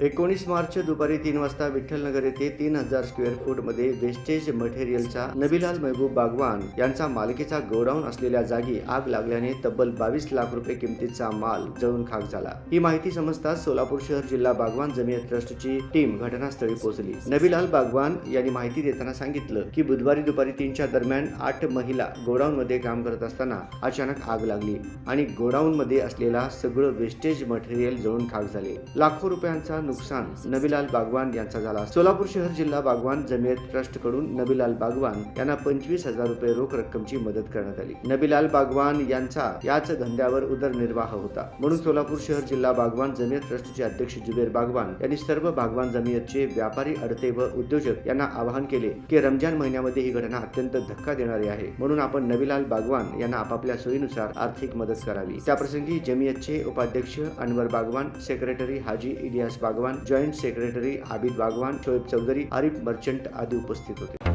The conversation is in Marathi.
एकोणीस मार्च दुपारी तीन वाजता विठ्ठलनगर येथे तीन हजार स्क्वेअर फूटमध्ये वेस्टेज मटेरियलचा नबीलाल महबूब बागवान यांचा मालकीचा गोडाऊन असलेल्या जागी आग लागल्याने तब्बल बावीस लाख रुपये किमतीचा माल जळून खाक झाला. ही माहिती समजताच सोलापूर शहर जिल्हा बागवान जमीयत ट्रस्टची टीम घटनास्थळी पोहोचली. नबीलाल बागवान यांनी माहिती देताना सांगितलं की बुधवारी दुपारी तीनच्या दरम्यान आठ महिला गोडाऊन मध्ये काम करत असताना अचानक आग लागली आणि गोडाऊन मध्ये असलेला सगळं वेस्टेज मटेरियल जळून खाक झाले. लाखो रुपयांचा नुकसान नबीलाल बागवान यांचा झाला. सोलापूर शहर जिल्हा बागवान जमियत ट्रस्टकडून नबीलाल बागवान यांना पंचवीस हजार रुपये रोख रक्कमची मदत करण्यात आली. नबीलाल बागवान यांचा याच धंद्यावर उदरनिर्वाह होता. म्हणून सोलापूर शहर जिल्हा बागवान जमियत ट्रस्टचे अध्यक्ष जुबेर बागवान यांनी सर्व बागवान जमियतचे व्यापारी अडते व उद्योजक यांना आवाहन केले की रमजान महिन्यामध्ये ही घटना अत्यंत धक्का देणारी आहे. म्हणून आपण नबीलाल बागवान यांना आपापल्या सोयीनुसार आर्थिक मदत करावी. त्याप्रसंगी जमियतचे उपाध्यक्ष Anwar Bagwan secretary Haji Ilyas Bagwan joint secretary Abid Bagwan Shoaib Chaudhary Arif merchant आदी उपस्थित होते।